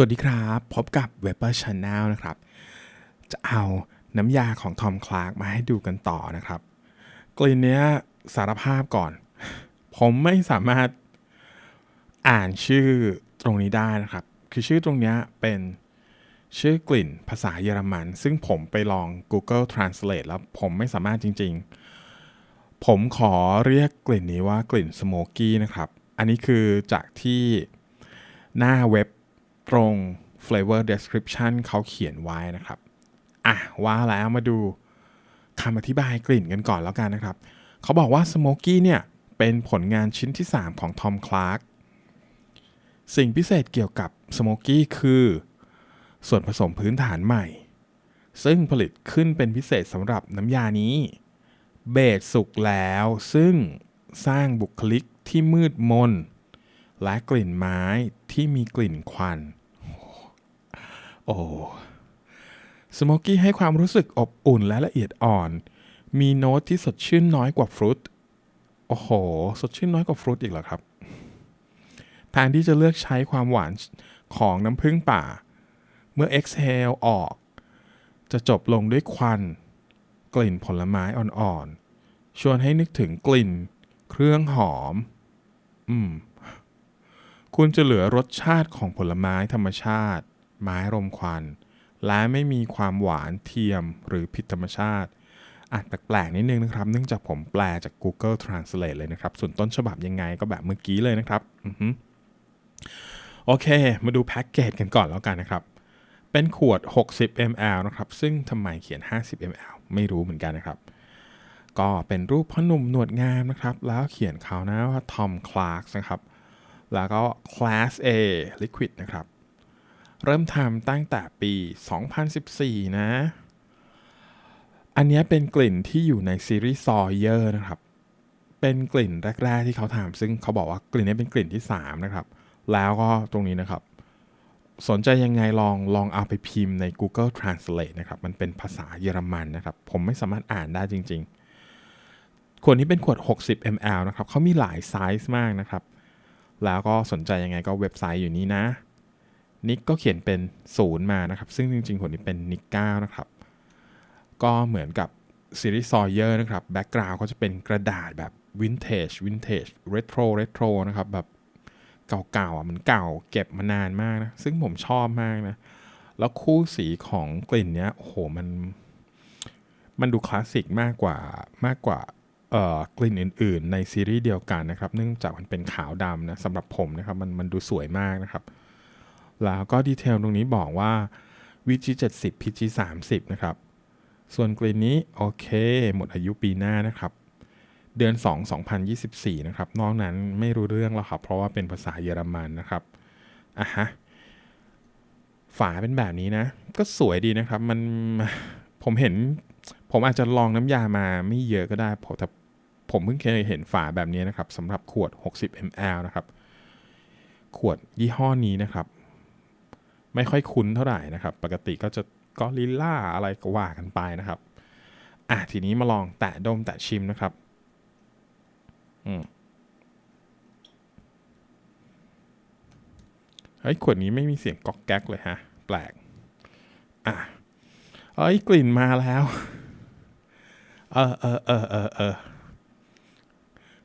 สวัสดีครับ พบกับ Weber Channel นะครับ จะเอาน้ำยาของทอมคลาร์กมาให้ดูกันต่อนะครับ กลิ่นเนี้ยสารภาพก่อน ผมไม่สามารถอ่านชื่อตรงนี้ได้นะครับ คือชื่อตรงเนี้ยเป็นชื่อกลิ่นภาษาเยอรมัน ซึ่งผมไปลอง Google Translate แล้วผมไม่สามารถจริง ๆ ผมขอเรียกกลิ่นนี้ว่ากลิ่นสโมกี้นะครับ อันนี้คือจากที่หน้าเว็บ ตรง flavor description เขาเขียนไว้นะครับ อะว่าแล้วมาดูคำอธิบายกลิ่นกันก่อนแล้วกันนะครับ เขาบอกว่า Smoky เนี่ยเป็นผลงานชิ้นที่ 3 ของทอมคลาร์กสิ่งพิเศษเกี่ยวกับ Smoky คือ ส่วนผสมพื้นฐานใหม่ ซึ่งผลิตขึ้นเป็นพิเศษสำหรับน้ำยานี้ เบสสุกแล้ว ซึ่งสร้างบุคลิกที่มืดมนและกลิ่นไม้ที่มีกลิ่นควัน โอ้สโมกี้ให้ความรู้สึกอบอุ่นและละเอียดอ่อน มีโน้ตที่สดชื่นน้อยกว่าฟรุต โอ้โห สดชื่นน้อยกว่าฟรุตอีกเหรอครับแทนที่จะเลือกใช้ความหวานของน้ำผึ้งป่า เมื่อ exhale ออก จะจบลงด้วยควัน กลิ่นผลไม้อ่อนๆ ชวนให้นึกถึงกลิ่น เครื่องหอม อืม คุณจะเหลือรสชาติของผลไม้ธรรมชาติ ไม้รมควัน และไม่มีความหวานเทียมหรือผิดธรรมชาติอาจแปลกๆนิดนึงนะครับ เนื่องจากผมแปลจาก Google Translate เลยนะครับ ส่วนต้นฉบับยังไงก็แบบเมื่อกี้เลยนะครับอือฮึโอเค มาดูแพ็กเกจกันก่อนแล้วกันนะครับ เป็นขวด 60 ml นะครับ ซึ่งทำไมเขียน 50 ml ไม่รู้เหมือนกันนะครับ ก็เป็นรูปพ่อหนุ่มหนวดงามนะครับ แล้วเขียนเขานะว่า Tom Clark นะครับ แล้วก็ Class A Liquid นะครับ เริ่มทำตั้งแต่ปี 2014 นะ อันนี้เป็นกลิ่นที่อยู่ในซีรีส์ Sawyer นะครับ เป็นกลิ่นแรก ๆ ที่เขาทำซึ่งเขาบอกว่ากลิ่นนี้เป็นกลิ่นที่ 3 นะครับ แล้วก็ตรงนี้นะครับ สนใจยังไงลองลองเอาไปพิมพ์ใน Google Translate นะครับ มันเป็นภาษาเยอรมันนะครับ ผมไม่สามารถอ่านได้จริง ๆ ขวดนี้เป็นขวด 60 ml นะครับเขามีหลายไซส์มากนะครับ แล้วก็สนใจยังไงก็เว็บไซต์อยู่นี้นะ นิกก็เขียนเป็นศูนย์มานะครับ ซึ่งจริงๆขวดนี้เป็นนิกเก้านะครับ ก็เหมือนกับซีรีส์ซอยเยอร์นะครับแบ็กกราวด์ก็จะเป็นกระดาษแบบวินเทจวินเทจเรโทรเรโทรนะครับแบบเก่าๆอะมันเก่าเก็บมานานมากนะ ซึ่งผมชอบมากนะ แล้วคู่สีของกลิ่นเนี้ยโอ้โหมัน มันดูคลาสสิกมากกว่ามากกว่าเอ่อกลิ่นอื่น ๆ ในซีรีส์เดียวกันนะครับ เนื่องจากมันเป็นขาวดำนะสำหรับผมนะครับมันมันดูสวยมากนะครับ แล้วก็ดีเทลตรงนี้บอกว่า VG 70 PG 30 นะครับ ส่วนกลิ่นนี้ โอเค หมดอายุปีหน้านะครับ เดือน 2 2024 นะครับ นอกนั้นไม่รู้เรื่องแล้วครับ เพราะว่าเป็นภาษาเยอรมันนะครับอะฮะฝาเป็นแบบนี้นะ ก็สวยดีนะครับ มันผมเห็น ผมอาจจะลองน้ำยามาไม่เยอะก็ได้ผมแต่ผมเพิ่งเคยเห็นฝาแบบนี้นะครับสำหรับขวด 60 ml นะครับ ขวดยี่ห้อนี้นะครับ ไม่ค่อยคุ้นเท่าไหร่นะครับ ปกติก็จะกอริลล่าอะไรก็ว่ากันไปนะครับอะทีนี้มาลองแตะดมแตะชิมนะครับ อืมเฮ้ยขวดนี้ไม่มีเสียงก๊อกแก๊กเลยฮะ แปลก อะเอ้ยกลิ่นมาแล้ว เออเออเออเออเออ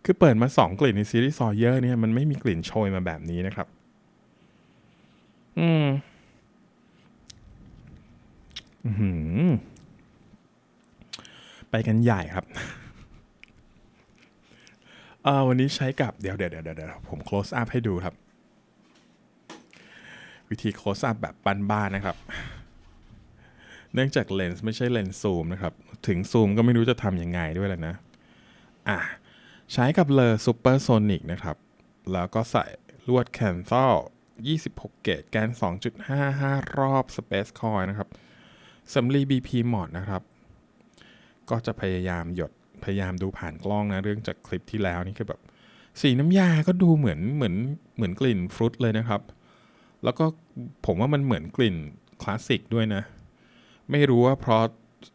คือเปิดมาสองกลิ่นในซีรีส์ซอเยอร์เนี่ยมันไม่มีกลิ่นโชยมาแบบนี้นะครับ อืม ไปกันใหญ่ครับวันนี้ใช้กับเดี๋ยวเดี๋ยวเดี๋ยวเดี๋ยวผม close up ให้ดูครับ วิธี close up แบบบ้านๆนะครับ เนื่องจากเลนส์ไม่ใช่เลนส์ซูมนะครับ ถึงซูมก็ไม่รู้จะทำยังไงด้วยแหละนะ อะ ใช้กับเลอซูเปอร์โซนิกนะครับ แล้วก็ใส่ลวดแคนซัล26 เกตแกน 2.55 รอบ Space Coil นะครับ สำลี BP หมอดนะครับ ก็จะพยายามหยดพยายามดูผ่านกล้องนะ เรื่องจากคลิปที่แล้วนี่คือแบบ สีน้ำยาก็ดูเหมือนเหมือนเหมือนกลิ่นฟรุตเลยนะครับ แล้วก็ผมว่ามันเหมือนกลิ่นคลาสสิกด้วยนะ ไม่รู้ว่าเพราะ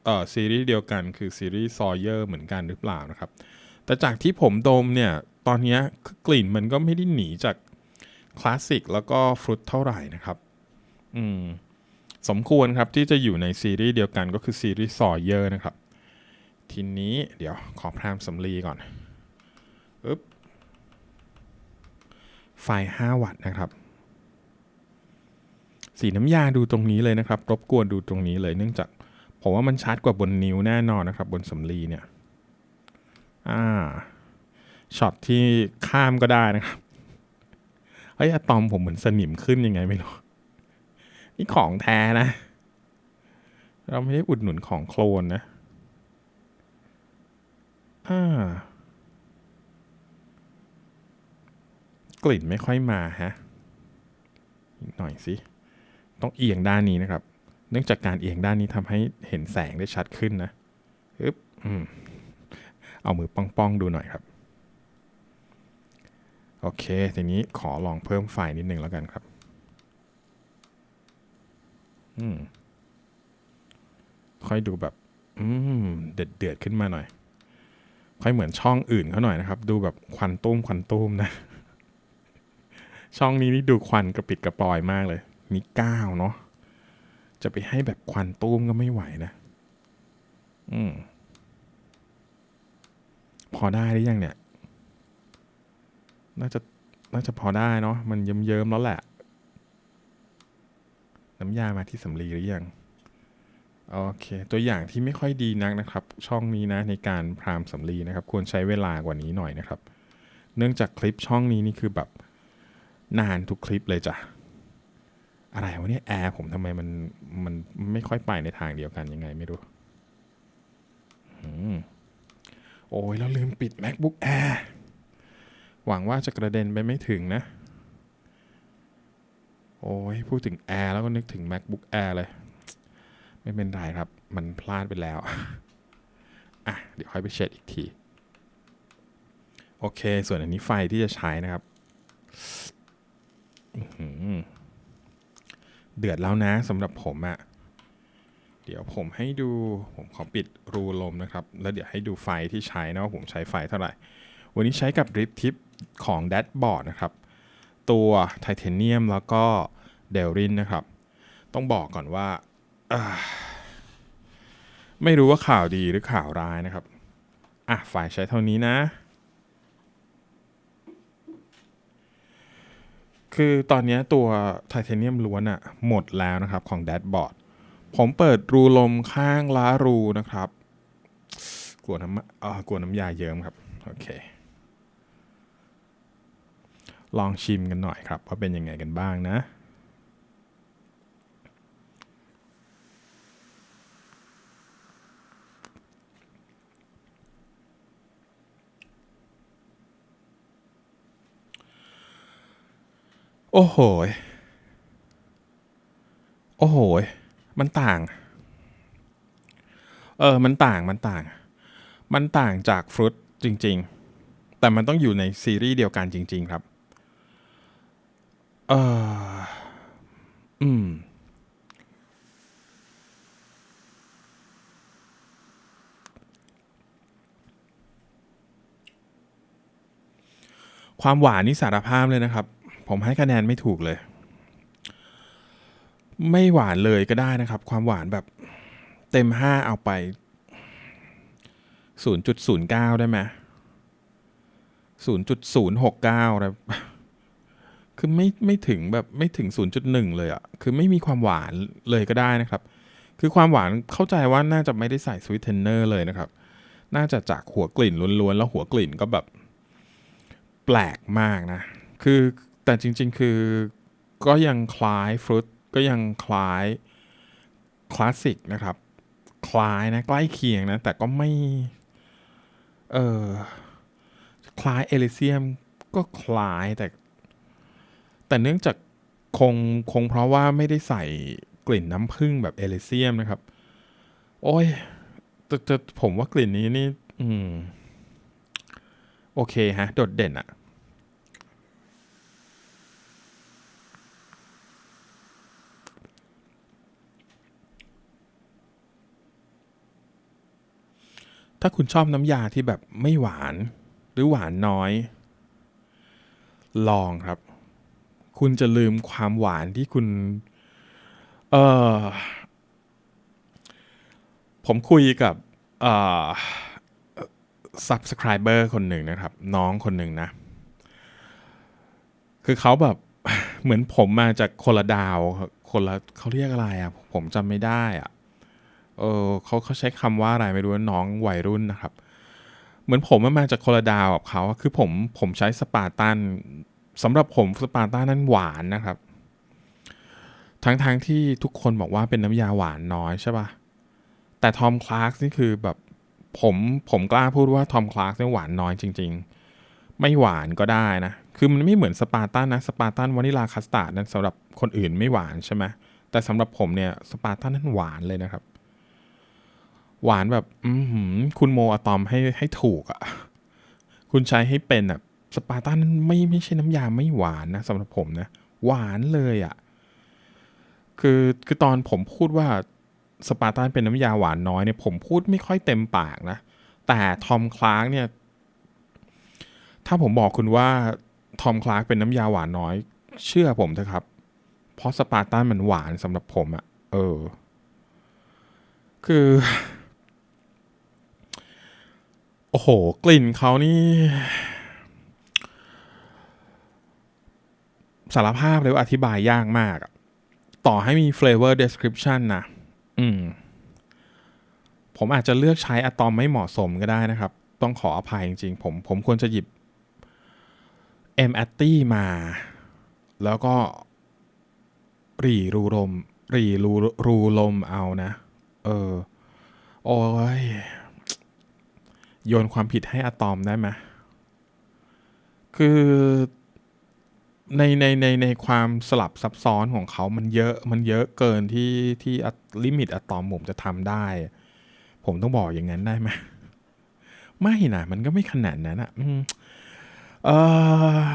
เอ่อซีรีส์เดียวกันคือซีรีส์ซอยเยอร์เหมือนกันหรือเปล่านะครับ แต่จากที่ผมดมเนี่ย ตอนนี้กลิ่นมันก็ไม่ได้หนีจากคลาสสิกแล้วก็ฟรุตเท่าไหร่นะครับ อืม สมควรครับที่จะอยู่ในซีรีส์เดียวกันก็คือซีรีส์ซอเยอร์นะครับ ทีนี้เดี๋ยวขอพรามสำลีก่อนอึ๊บไฟ 5 วัตต์นะครับ สีน้ำยาดูตรงนี้เลยนะครับ รบกวนดูตรงนี้เลยเนื่องจากผมว่ามันชัดกว่าบนนิ้วแน่นอนนะครับ บนสำลีเนี่ย อ่า ช็อตที่ข้ามก็ได้นะครับ เฮ้ยอะตอมผมเหมือนสนิมขึ้นยังไงไม่รู้ นี่ของแท้นะ เราไม่ได้อุดหนุนของโคลนนะ อ่า กลิ่นไม่ค่อยมาฮะอีกหน่อยสิ ต้องเอียงด้านนี้นะครับ เนื่องจากการเอียงด้านนี้ทำให้เห็นแสงได้ชัดขึ้นนะอึ๊บอืมเอามือป้องๆดูหน่อยครับ โอเค ทีนี้ขอลองเพิ่มไฟนิดนึงแล้วกันครับ ค่อยดูแบบ อืม เดือดเดือดขึ้นมาหน่อย ค่อยเหมือนช่องอื่นเขาหน่อยนะครับ ดูแบบควันตุ้มควันตุ้มนะ ช่องนี้นี่ดูควันกระปิดกระปอยมากเลย มีก้าวเนาะ จะไปให้แบบควันตุ้มก็ไม่ไหวนะ อืม พอได้หรือยังเนี่ย น่าจะน่าจะพอได้เนาะ มันเยิ้มๆแล้วแหละ น้ำยามาที่สำลีหรือยังโอเค ตัวอย่างที่ไม่ค่อยดีนักนะครับ ช่องนี้นะในการพรามสำลีนะครับ ควรใช้เวลากว่านี้หน่อยนะครับ เนื่องจากคลิปช่องนี้นี่คือแบบนานทุกคลิปเลยจ้ะอะไรวะเนี่ยแอร์ผมทำไมมันมันไม่ค่อยไปในทางเดียวกันยังไงไม่รู้โอ้ยเราลืมปิด macbook air หวังว่าจะกระเด็นไปไม่ถึงนะ โอ้ยพูดถึงแอร์แล้วก็นึกถึง macbook air เลย ไม่เป็นไรครับ มันพลาดไปแล้ว อะ เดี๋ยวค่อยไปเช็ดอีกที โอเค ส่วนอันนี้ไฟที่จะใช้นะครับเดือดแล้วนะสำหรับผมอะเดี๋ยวผมให้ดูผมขอปิดรูลมนะครับ แล้วเดี๋ยวให้ดูไฟที่ใช้นะว่าผมใช้ไฟเท่าไหร่ วันนี้ใช้กับริฟทิปของแด b บอร์ดนะครับ ตัวไทเทเนียมแล้วก็เดลรินนะครับ ต้องบอกก่อนว่า ไม่รู้ว่าข่าวดีหรือข่าวร้ายนะครับ อะ ฝ่ายใช้เท่านี้นะ คือตอนนี้ตัวไทเทเนียมล้วนอะหมดแล้วนะครับของแด b บอร์ดผมเปิดรูลมข้างล้ารูนะครับ กลัวน้ำเอ่อกลัวน้ำยาเยิ้มครับ โอเค ลองชิมกันหน่อยครับ ว่าเป็นยังไงกันบ้างนะ โอ้โห โอ้โห มันต่าง เออ มันต่าง มันต่าง มันต่างจากฟรุตจริง ๆ แต่มันต้องอยู่ในซีรีส์เดียวกันจริง ๆ ครับ เอออืม ความหวานนี่สารภาพเลยนะครับ ผมให้คะแนนไม่ถูกเลย ไม่หวานเลยก็ได้นะครับ ความหวานแบบเต็มห้าเอาไป 0.09 ได้ไหม0.069อะไร คือไม่ไม่ถึงแบบไม่ถึง 0.1 เลยอะ่ะคือไม่มีความหวานเลยก็ได้นะครับ คือความหวานเข้าใจว่าน่าจะไม่ได้ใส่สวีทเทนเนอร์เลยนะครับ น่าจะจากหัวกลิ่นล้วนๆ แล้วหัวกลิ่นก็แบบแปลกมากนะ คือแต่จริง ๆ คือก็ยังคล้ายฟรุตก็ยังคล้ายคลาสสิกนะครับ คล้ายนะใกล้เคียงนะ แต่ก็ไม่ เออคล้ายเอลิเซียมก็คล้ายแต่ แต่เนื่องจากคงคงเพราะว่าไม่ได้ใส่กลิ่นน้ำผึ้งแบบเอลิเซียมนะครับ โอ้ยแต่แต่ผมว่ากลิ่นนี้นี่ อืม โอเคฮะ โดดเด่นอะถ้าคุณชอบน้ำยาที่แบบไม่หวานหรือหวานน้อย ลองครับ คุณจะลืมความหวานที่คุณ เออผมคุยกับ เอ่อ subscriber คนหนึ่งนะครับ น้องคนหนึ่งนะ คือเขาแบบเหมือนผมมาจากคนละดาวคนละเขาเรียกอะไรอะ่ะ ผมจำไม่ได้อะ่ะเออเขาเขาใช้คำว่าอะไรไม่รู้น้องวัยรุ่นนะครับ เหมือนผมมาจากคนละดาวกับเขาคือผมผมใช้สปาร์ตัน สำหรับผมสปาร์ตันนั้นหวานนะครับ ทั้งๆที่ทุกคนบอกว่าเป็นน้ำยาหวานน้อยใช่ปะแต่ทอมคลาร์กนี่คือแบบผมผมกล้าพูดว่าทอมคลาร์กเนี่ยหวานน้อยจริง ๆ ไม่หวานก็ได้นะ คือมันไม่เหมือนสปาร์ตันนะสปาร์ตันวานิลาคัสตาร์ดนั้นสำหรับคนอื่นไม่หวานใช่ไหมแต่สำหรับผมเนี่ยสปาร์ตันนั้นหวานเลยนะครับ หวานแบบ อืคุณโมอะตอมให้ให้ถูกอะ่ะ คุณใช้ให้เป็นอะ สปาร์ตันนั้นไม่ไม่ใช่น้ำยาไม่หวานนะสำหรับผมนะ หวานเลยอะ่ะคือคือตอนผมพูดว่าสปาร์ตันเป็นน้ำยาหวานน้อยเนี่ยผมพูดไม่ค่อยเต็มปากนะ แต่ทอมคลาร์กเนี่ย ถ้าผมบอกคุณว่าทอมคลาร์กเป็นน้ำยาหวานน้อย เชื่อผมเถอะครับ เพราะสปาร์ตันมันหวานสำหรับผมอะเออ คือ โอ้โห กลิ่นเขานี่ สารภาพเลยว่าอธิบายยากมากอะต่อให้มี flavor description นะอืม ผมอาจจะเลือกใช้อะตอมไม่เหมาะสมก็ได้นะครับ ต้องขออภัยจริงๆ ผมผมควรจะหยิบ M a t t มา แล้วก็รีรูลมรีรูรูลมเอานะ เออ โอ้ย โยนความผิดให้อะตอมได้ไหมคือ ในในในในความสลับซับซ้อนของเขามันเยอะมันเยอะเกินที่ที่ลิมิตอะตอมผมจะทำได้ ผมต้องบอกอย่างนั้นได้ไหมไม่นะมันก็ไม่ขนาดนั้นอะอืมเออ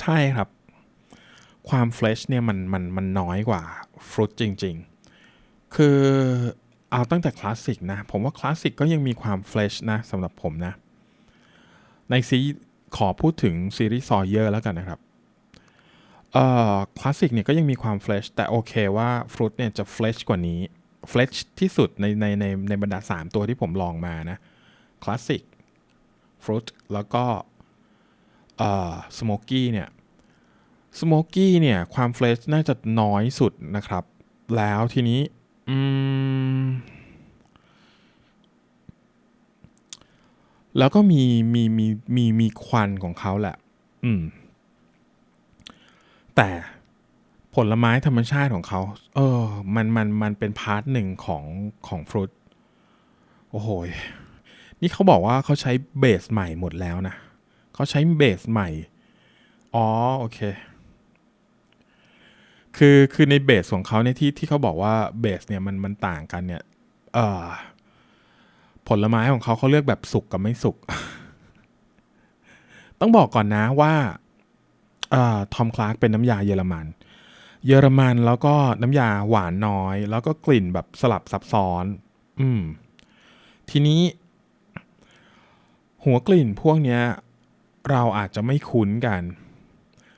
ใช่ครับ ความเฟรชเนี่ยมันมันมันน้อยกว่าฟรุตจริง ๆ คือเอาตั้งแต่คลาสสิกนะ ผมว่าคลาสสิกก็ยังมีความเฟรชนะสำหรับผมนะ ในซี ขอพูดถึงซีรีส์ซอยเยอร์แล้วกันนะครับเอ่อคลาสสิกเนี่ยก็ยังมีความเฟรชแต่โอเคว่าฟรุตเนี่ยจะเฟรชกว่านี้เฟรชที่สุดในในในในบรรดา 3 ตัวที่ผมลองมานะคลาสสิกฟรุตแล้วก็เอ่อสโมกี้เนี่ยสโมกี้เนี่ยความเฟรชน่าจะน้อยสุดนะครับ แล้วทีนี้ อืม แล้วก็มีมีมีมีมีควันของเขาแหละ อืม แต่ผลไม้ธรรมชาติของเขา เออ มันมันมันเป็นพาร์ทหนึ่งของของฟรุต โอ้โห นี่เขาบอกว่าเขาใช้เบสใหม่หมดแล้วนะเขาใช้เบสใหม่ อ๋อ โอเค คือคือในเบสของเขาเนี่ยที่ที่เขาบอกว่าเบสเนี่ยมันมันต่างกันเนี่ย เออ ผลไม้ของเขาเขาเลือกแบบสุกกับไม่สุก ต้องบอกก่อนนะว่าทอมคลาร์กเป็นน้ำยาเยอรมัน เยอรมันแล้วก็น้ำยาหวานน้อย แล้วก็กลิ่นแบบสลับซับซ้อน อืม ทีนี้ หัวกลิ่นพวกเนี้ย เราอาจจะไม่คุ้นกัน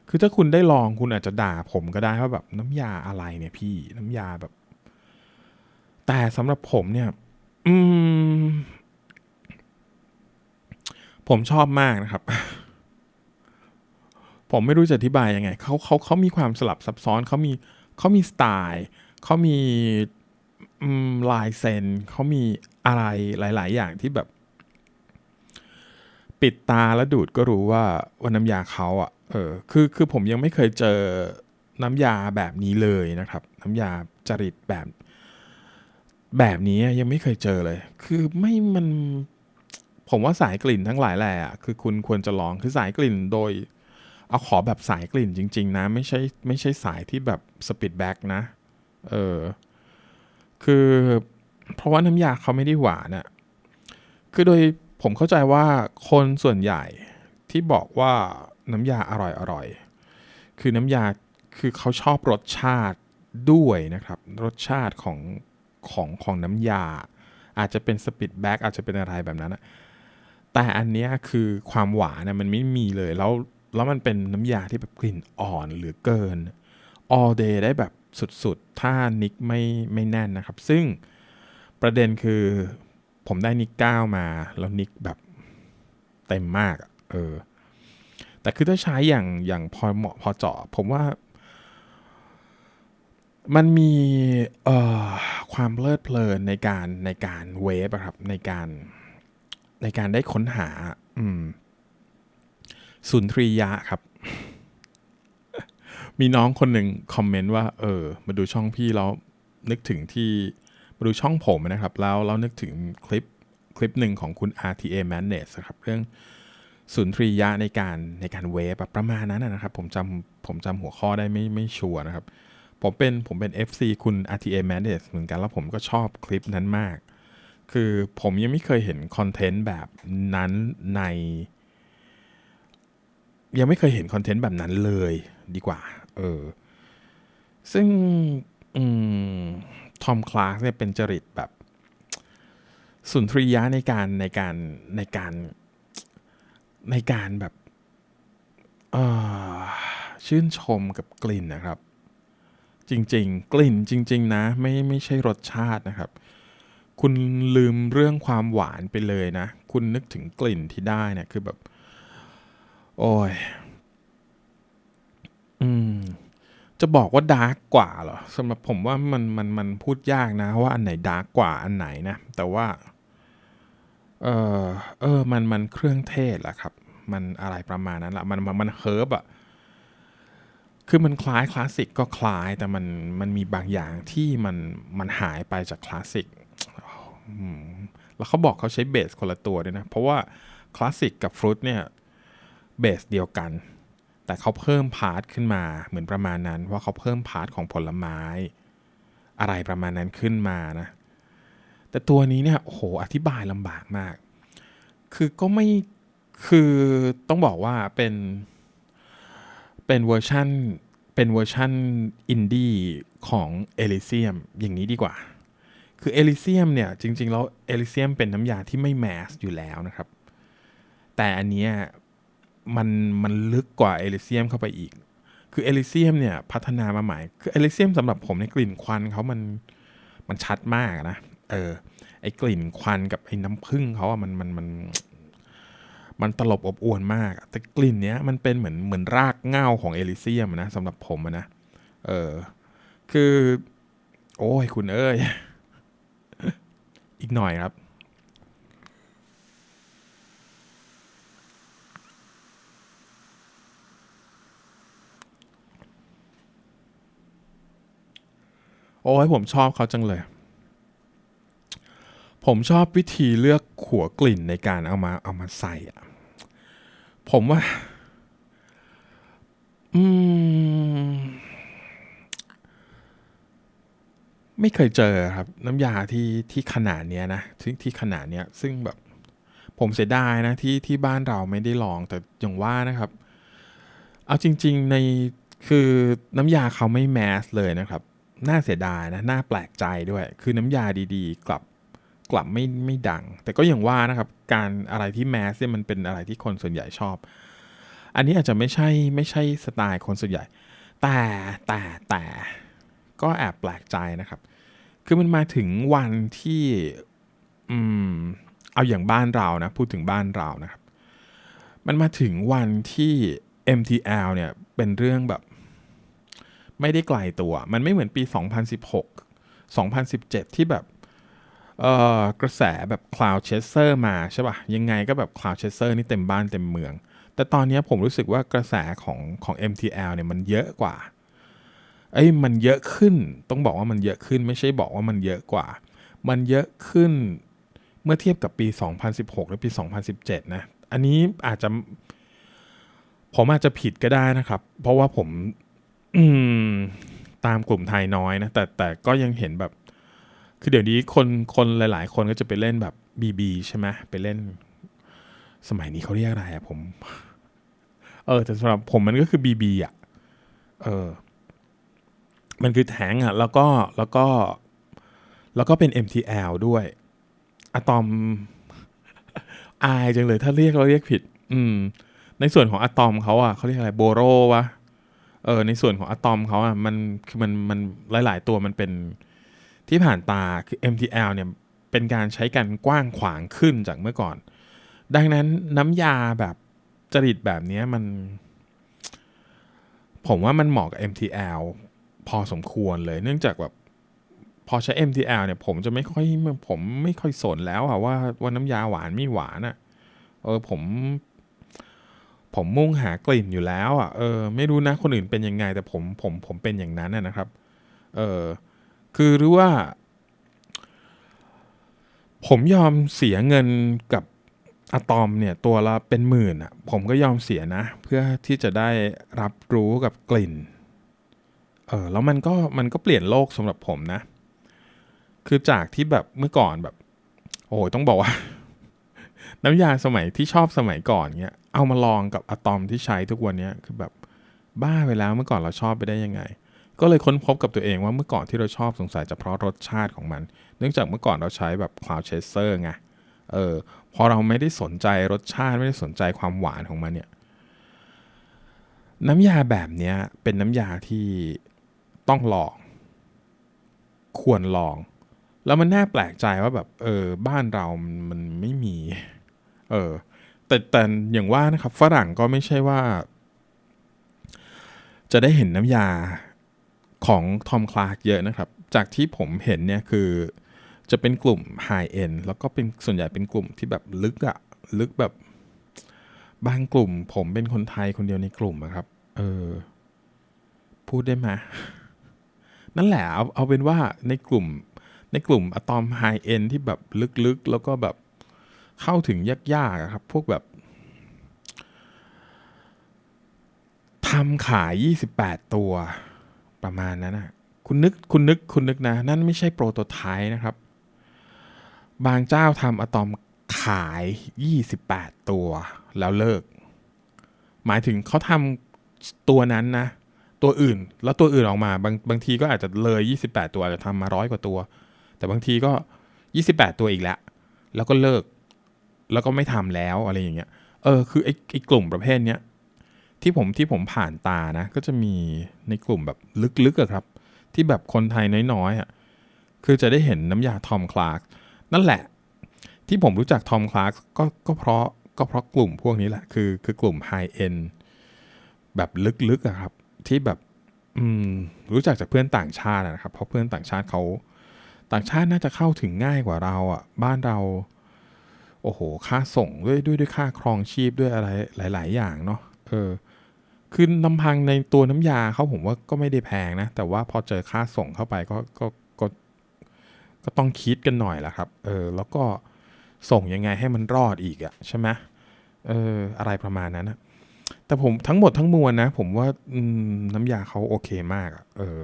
คือถ้าคุณได้ลองคุณอาจจะด่าผมก็ได้ว่าแบบน้ำยาอะไรเนี่ยพี่ น้ำยาแบบ แต่สำหรับผมเนี่ย อืม ผมชอบมากนะครับ ผมไม่รู้จะอธิบายยังไงเขาเขาเขามีความสลับซับซ้อนเขามีเขามีสไตล์เขามีลายเซนเขามีอะไรหลาย ๆ อย่างที่แบบ ปิดตาแล้วดูดก็รู้ว่าว่าน้ำยาเขาอะ เออ คือคือผมยังไม่เคยเจอน้ำยาแบบนี้เลยนะครับ น้ำยาจริตแบบ แบบนี้ยังไม่เคยเจอเลย คือไม่มัน ผมว่าสายกลิ่นทั้งหลายแหละคือคุณควรจะลองคือสายกลิ่นโดย เอาขอแบบสายกลิ่นจริง ๆ นะ ไม่ใช่ไม่ใช่สายที่แบบสปิดแบ็กนะเออคือเพราะว่าน้ำยาเขาไม่ได้หวานอะคือโดยผมเข้าใจว่าคนส่วนใหญ่ที่บอกว่าน้ำยาอร่อยอร่อยคือน้ำยาคือเขาชอบรสชาติด้วยนะครับ รสชาติของ ของของน้ำยา อาจจะเป็นสปิดแบ็กอาจจะเป็นอะไรแบบนั้นนะแต่อันเนี้ยคือความหวานนะมันไม่มีเลยแล้วแล้วมันเป็นน้ำยาที่แบบกลิ่นอ่อนหลือเกิน all day ได้แบบสุดๆ ถ้านิกไม่ไม่แน่นนะครับ ซึ่งประเด็นคือผมได้นิกเก้ามา แล้วนิกแบบเต็มมาก เออ แต่คือถ้าใช้อย่างอย่างพอเหมาะพอเจาะผมว่า มันมีความเพลิดเพลินในการในการเวฟอะครับในการในการได้ค้นหาสุนทรียะครับ มีน้องคนหนึ่งคอมเมนต์ว่า เออ มาดูช่องพี่แล้วนึกถึงที่มาดูช่องผมนะครับ แล้วเรานึกถึงคลิปคลิปหนึ่งของคุณ RTA Manage นะครับ เรื่องสุนทรียะในการในการเวฟประมาณนั้นนะนะครับ ผมจำผมจำหัวข้อได้ไม่ไม่ชัวร์นะครับ ผมเป็นผมเป็น FC คุณ RTA Manage เหมือนกันแล้วผมก็ชอบคลิปนั้นมาก คือผมยังไม่เคยเห็นคอนเทนต์แบบนั้นใน ยังไม่เคยเห็นคอนเทนต์แบบนั้นเลยดีกว่า เออ ซึ่งทอมคลาสเนี่ยเป็นจริตแบบสุนทรียะในการในการในการในการแบบชื่นชมกับกลิ่นนะครับ จริง ๆ กลิ่นจริง ๆ นะ ไม่ไม่ใช่รสชาตินะครับ คุณลืมเรื่องความหวานไปเลยนะ คุณนึกถึงกลิ่นที่ได้เนี่ยคือแบบ โอ้ยอืมจะบอกว่าดาร์กกว่าเหรอสำหรับผมว่ามันมันมันพูดยากนะ ว่าอันไหนดาร์กกว่าอันไหนนะ แต่ว่า เออเออ มันมันเครื่องเทศแหละครับ มันอะไรประมาณนั้นแหละมันมันมันเฮิร์บอะ คือมันคล้ายคลาสสิกก็คล้ายแต่มันมันมีบางอย่างที่มันมันหายไปจากคลาสสิกแล้วเขาบอกเขาใช้เบสคนละตัวด้วยนะ เพราะว่าคลาสสิกกับฟรุตเนี่ยเบสเดียวกัน แต่เขาเพิ่มพาร์ทขึ้นมาเหมือนประมาณนั้นว่าเขาเพิ่มพาร์ทของผลไม้ อะไรประมาณนั้นขึ้นมานะ แต่ตัวนี้เนี่ยโอ้โหอธิบายลำบากมาก คือก็ไม่คือต้องบอกว่าเป็น เป็นเวอร์ชันเป็นเวอร์ชันอินดี้ของเอลิเซียมอย่างนี้ดีกว่า คือเอลิเซียมเนี่ยจริง ๆ แล้วเอลิเซียมเป็นน้ำยาที่ไม่แมสอยู่แล้วนะครับ แต่อันเนี้ยมันมันลึกกว่าเอลิเซียมเข้าไปอีก คือเอลิเซียมเนี่ยพัฒนามาใหม่ คือเอลิเซียมสำหรับผมในกลิ่นควันเขามันมันชัดมากนะ เออไอกลิ่นควันกับไอ้น้ำผึ้งเขาอะมันมันมันมัน มันตลบอบอวนมาก แต่กลิ่นเนี้ยมันเป็นเหมือนเหมือนรากเง้าของเอลิเซียมนะสำหรับผมนะ เออ คือ โอ้ยคุณเอ้ย อีกหน่อยครับ โอ้ยผมชอบเขาจังเลยผมชอบวิธีเลือกขัวกลิ่นในการเอามาเอามาใส่อะ ผมว่า อืม ไม่เคยเจอครับ น้ำยาที่ที่ขนาดเนี้ยนะที่ที่ขนาดเนี้ย ซึ่งแบบ ผมเสียดายนะที่ที่บ้านเราไม่ได้ลองแต่อย่างว่านะครับ เอาจริง ๆ ในคือน้ำยาเขาไม่แมสเลยนะครับ น่าเสียดายนะ น่าแปลกใจด้วย คือน้ำยาดีๆ กลับ กลับไม่ไม่ดัง แต่ก็อย่างว่านะครับ การอะไรที่แมสเนี่ยมันเป็นอะไรที่คนส่วนใหญ่ชอบ อันนี้อาจจะไม่ใช่ไม่ใช่สไตล์คนส่วนใหญ่ แต่แต่แต่ก็แอบแปลกใจนะครับ คือมันมาถึงวันที่อืมเอาอย่างบ้านเรานะพูดถึงบ้านเรานะครับ มันมาถึงวันที่ MTL เนี่ยเป็นเรื่องแบบไม่ได้ไกลตัว มันไม่เหมือนปี 2016 2017 ที่แบบเอ่อ กระแสแบบ Cloud Chaser มาใช่ป่ะ ยังไงก็แบบ Cloud Chaser นี่เต็มบ้านเต็มเมือง แต่ตอนนี้ผมรู้สึกว่ากระแสของของ MTL เนี่ยมันเยอะกว่าเอ้ยมันเยอะขึ้นต้องบอกว่ามันเยอะขึ้นไม่ใช่บอกว่ามันเยอะกว่า มันเยอะขึ้นเมื่อเทียบกับปี 2016 หรือปี 2017 นะ อันนี้อาจจะ ผมอาจจะผิดก็ได้นะครับ เพราะว่าผมมตามกลุ่มไทยน้อยนะ แต่แต่ก็ยังเห็นแบบ คือเดี๋ยวนี้คนคนหลาย ๆ คนก็จะไปเล่นแบบ BB ใช่ไหมไปเล่น สมัยนี้เขาเรียกอะไรอะผม เออ แต่สำหรับผมมันก็คือ BB อะเออ มันคือแทงอะแล้วก็แล้วก็ แล้วก็เป็น MTL ด้วยอะตอมอายจังเลยถ้าเรียกเราเรียกผิด อืม ในส่วนของอะตอมเขาอะเขาเรียกอะไรโบโรวะเออ ในส่วนของอะตอมเขาอะมันคือมันมันหลาย ๆ ตัวมันเป็น ที่ผ่านตาคือ MTL เนี่ยเป็นการใช้กันกว้างขวางขึ้นจากเมื่อก่อน ดังนั้นน้ำยาแบบจริตแบบนี้มัน ผมว่ามันเหมาะกับ MTL พอสมควรเลยเนื่องจากแบบพอใช้ MTL เนี่ย ผมจะไม่ค่อยผมไม่ค่อยสนแล้วอะว่าว่าน้ำยาหวานไม่หวานอะเออผม ผมมุ่งหากลิ่นอยู่แล้วอะเออ ไม่รู้นะคนอื่นเป็นยังไง แต่ผมผมผมเป็นอย่างนั้นนะครับ เออ คือหรือว่า ผมยอมเสียเงินกับอะตอมเนี่ยตัวละเป็นหมื่นอะผมก็ยอมเสียนะ เพื่อที่จะได้รับรู้กับกลิ่นเออแล้วมันก็มันก็เปลี่ยนโลกสำหรับผมนะ คือจากที่แบบเมื่อก่อนแบบ โอ้ยต้องบอกว่า น้ำยาสมัยที่ชอบสมัยก่อนเนี้ยเอามาลองกับอะตอมที่ใช้ทุกวันเนี้ยคือแบบบ้าไปแล้วเมื่อก่อนเราชอบไปได้ยังไง ก็เลยค้นพบกับตัวเองว่าเมื่อก่อนที่เราชอบสงสัยจะเพราะรสชาติของมัน เนื่องจากเมื่อก่อนเราใช้แบบ cloud chaser ไงเออพอเราไม่ได้สนใจรสชาติไม่ได้สนใจความหวานของมันเนี่ยน้ำยาแบบนี้เป็นน้ำยาที่ต้องลอง ควรลอง แล้วมันน่าแปลกใจว่าแบบเออบ้านเรามันไม่มี เออแต่แต่อย่างว่านะครับฝรั่งก็ไม่ใช่ว่า จะได้เห็นน้ำยา ของทอมคลาร์กเยอะนะครับ จากที่ผมเห็นเนี่ยคือจะเป็นกลุ่มไฮเอ็นแล้วก็เป็นส่วนใหญ่เป็นกลุ่มที่แบบลึกอะลึกแบบบางกลุ่ม ผมเป็นคนไทยคนเดียวในกลุ่มอะครับ เออ พูดได้ไหมนั่นแหละเอาเอาเป็นว่าในกลุ่มในกลุ่มอะตอมไฮเอ็นที่แบบลึกๆ แล้วก็แบบเข้าถึงยากๆครับ พวกแบบทำขาย 28 ตัว ประมาณนั้นนะคุณนึกคุณนึกคุณนึกนะ นั่นไม่ใช่โปรโตไทป์นะครับ บางเจ้าทำอะตอมขาย 28 ตัวแล้วเลิก หมายถึงเขาทำตัวนั้นนะ ตัวอื่นแล้วตัวอื่นออกมา บางบางทีก็อาจจะเลย 28 ตัวอาจจะทำมาร้อยกว่าตัว แต่บางทีก็ 28 ตัวอีกแล้วแล้วก็เลิก แล้วก็ไม่ทำแล้วอะไรอย่างเงี้ยเออคือไอ้ไอ้กลุ่มประเภทเนี้ย ที่ผมที่ผมผ่านตานะ ก็จะมีในกลุ่มแบบลึกๆอะครับ ที่แบบคนไทยน้อยๆอะคือจะได้เห็นน้ำยาทอมคลาร์กนั่นแหละ ที่ผมรู้จักทอมคลาร์กก็ก็เพราะก็เพราะกลุ่มพวกนี้แหละ คือคือกลุ่มไฮเอ็นแบบลึกๆอะครับ ที่แบบอืมรู้จักจากเพื่อนต่างชาตินะครับ เพราะเพื่อนต่างชาติเขาต่างชาติน่าจะเข้าถึงง่ายกว่าเราอะ่ะ บ้านเรา โอ้โห ค่าส่งด้วยด้วยด้วยค่าครองชีพด้วยอะไรหลาย ๆ อย่างเนาะเออ คือนำพังในตัวน้ำยาเขาผมว่าก็ไม่ได้แพงนะ แต่ว่าพอเจอค่าส่งเข้าไปก็ก็ก็ก็ต้องคิดกันหน่อยแหละครับ เออ แล้วก็ส่งยังไงให้มันรอดอีกอะใช่ไหมเออ อะไรประมาณนั้นนะแต่ผมทั้งหมดทั้งมวลนะ ผมว่าน้ำยาเขาโอเคมากอะเออ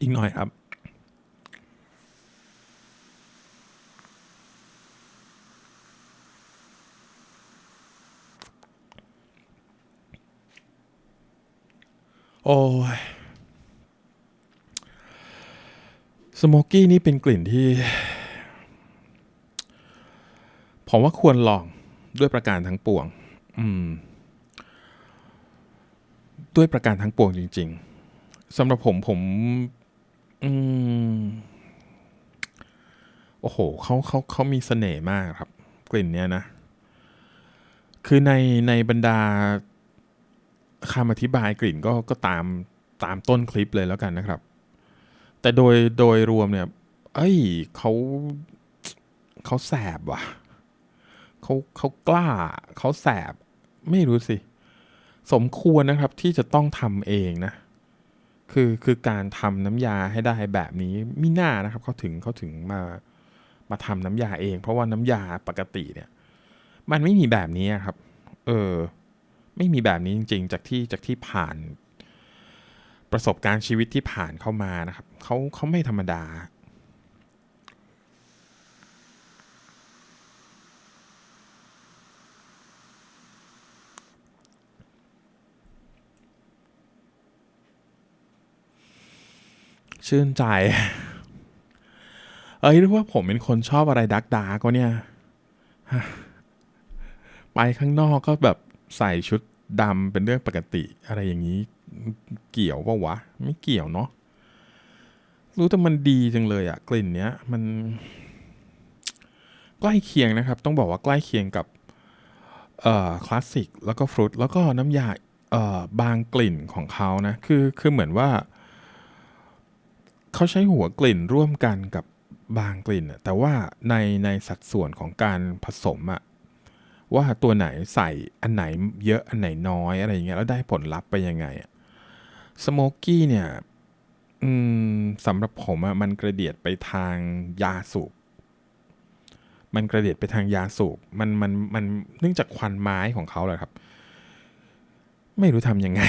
อีกหน่อยครับ อ้ยสโมกี้นี่เป็นกลิ่นที่ ผมว่าควรลองด้วยประการทั้งปวง อืม ด้วยประการทั้งปวงจริง ๆสำหรับผมผม อืม โอ้โหเขาเขาเขามีเสน่ห์มากครับ กลิ่นเนี้ยนะ คือในในบรรดา คำอธิบายกลิ่นก็ก็ตามตามต้นคลิปเลยแล้วกันนะครับ แต่โดยโดยรวมเนี่ย เอ้ยเขาเขาแสบว่ะเขาเขากล้าเขาแสบ ไม่รู้สิ สมควรนะครับที่จะต้องทำเองนะ คือคือการทำน้ำยาให้ได้แบบนี้มิน่านะครับเขาถึงเขาถึงมามาทำน้ำยาเอง เพราะว่าน้ำยาปกติเนี่ย มันไม่มีแบบนี้ครับ เออ ไม่มีแบบนี้จริง ๆ จากที่จากที่ผ่านประสบการณ์ชีวิตที่ผ่านเข้ามานะครับเขาเขาไม่ธรรมดา ชื่นใจ เอ้ยหรือว่าผมเป็นคนชอบอะไรดักดาก็เนี่ย ไปข้างนอกก็แบบใส่ชุด ดำเป็นเรื่องปกติอะไรอย่างนี้เกี่ยวปะวะ ไม่เกี่ยวเนาะรู้แต่มันดีจังเลยอะกลิ่นเนี้ย มัน ใกล้เคียงนะครับ ต้องบอกว่าใกล้เคียงกับเอ่อคลาสสิกแล้วก็ฟรุตแล้วก็น้ำยาเอ่อบางกลิ่นของเขานะ คือคือเหมือนว่า เขาใช้หัวกลิ่นร่วมกันกับบางกลิ่นแต่ว่าในในสัดส่วนของการผสมอะ ว่าตัวไหนใส่อันไหนเยอะอันไหนน้อยอะไรอย่างเงี้ยแล้วได้ผลลัพธ์ไปยังไงอะสโมกกี้เนี่ยสำหรับผมอะมันกระเดียดไปทางยาสูบมันกระเดียดไปทางยาสูบมันมันมันเนื่องจากควันไม้ของเขาแหละครับ ไม่รู้ทำยังไง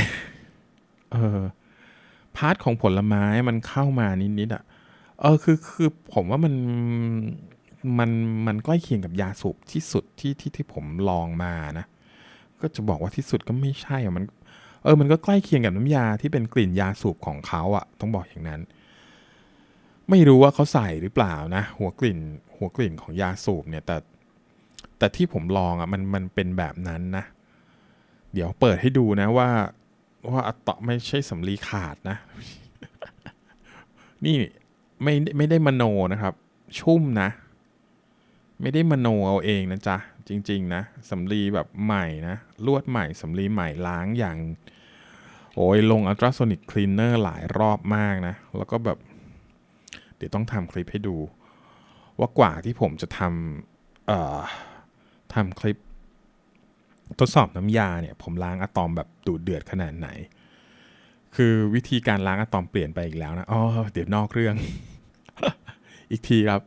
เออพาร์ทของผลไม้มันเข้ามานิดๆอะเออคือคือผมว่ามัน มันมันใกล้เคียงกับยาสูบที่สุดที่ที่ที่ผมลองมานะ ก็จะบอกว่าที่สุดก็ไม่ใช่อะมัน เออ มันก็ใกล้เคียงกับน้ำยาที่เป็นกลิ่นยาสูบของเขาอะต้องบอกอย่างนั้น ไม่รู้ว่าเขาใส่หรือเปล่านะ หัวกลิ่น หัวกลิ่นของยาสูบเนี่ยแต่แต่ที่ผมลองอะมันมันเป็นแบบนั้นนะ เดี๋ยวเปิดให้ดูนะว่าว่าอะตอไม่ใช่สำลีขาดนะ นี่ไม่ไม่ได้มโนนะครับ ชุ่มนะ ไม่ได้มโนเอาเองนะจ๊ะ จริง ๆ นะสำลีแบบใหม่นะ ลวดใหม่สำลีใหม่ล้างอย่าง โอ้ยลงอัลตราโซนิกคลีนเนอร์หลายรอบมากนะ แล้วก็แบบ เดี๋ยวต้องทำคลิปให้ดู ว่ากว่าที่ผมจะทำเอ่อทำคลิป ทดสอบน้ำยาเนี่ย ผมล้างอะตอมแบบดูดเดือดขนาดไหน คือวิธีการล้างอะตอมเปลี่ยนไปอีกแล้วนะอ๋อเดี๋ยวนอกเรื่อง อีกทีครับ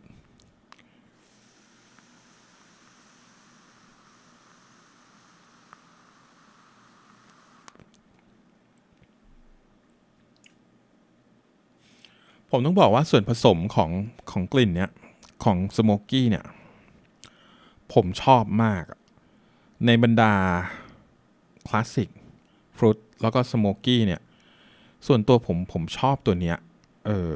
ผมต้องบอกว่าส่วนผสมของของกลิ่นเนี้ยของสโมกกี้เนี่ย ผมชอบมาก ในบรรดาคลาสสิกฟรุตแล้วก็สโมกกี้เนี่ย ส่วนตัวผมผมชอบตัวเนี้ย เออ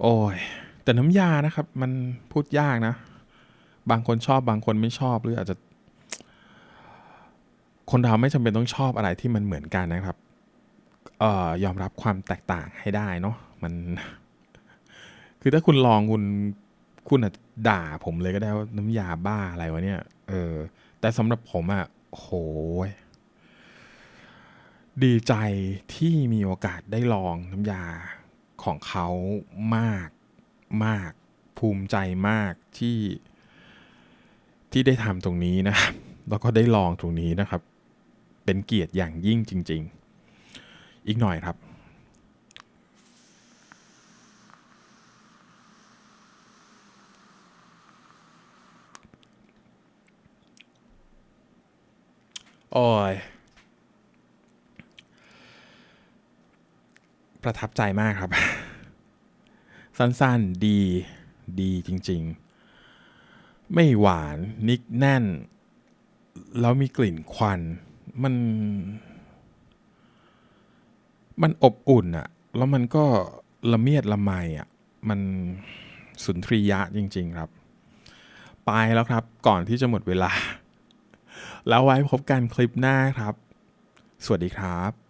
โอ้ย แต่น้ำยานะครับ มันพูดยากนะ บางคนชอบบางคนไม่ชอบหรืออาจจะ คนเราไม่จำเป็นต้องชอบอะไรที่มันเหมือนกันนะครับ ออยอมรับความแตกต่างให้ได้เนาะมัน คือถ้าคุณลองคุณคุณอาจจะด่าผมเลยก็ได้ว่าน้ำยาบ้าอะไรวะเนี่ย เออ แต่สำหรับผมอะโหยดีใจที่มีโอกาสได้ลองน้ำยาของเขามากมาก ภูมิใจมากที่ที่ได้ทำตรงนี้นะครับ แล้วก็ได้ลองตรงนี้นะครับ เป็นเกียรติอย่างยิ่งจริง ๆ อีกหน่อยครับโอ้ยประทับใจมากครับ สั้นๆดีดีจริง ๆ ไม่หวานนิกแน่น แล้วมีกลิ่นควัน มัน มันอบอุ่นอะแล้วมันก็ละเมียดละไมอะมันสุนทรียะจริง ๆ ครับ ไปแล้วครับก่อนที่จะหมดเวลา แล้วไว้พบกันคลิปหน้าครับ สวัสดีครับ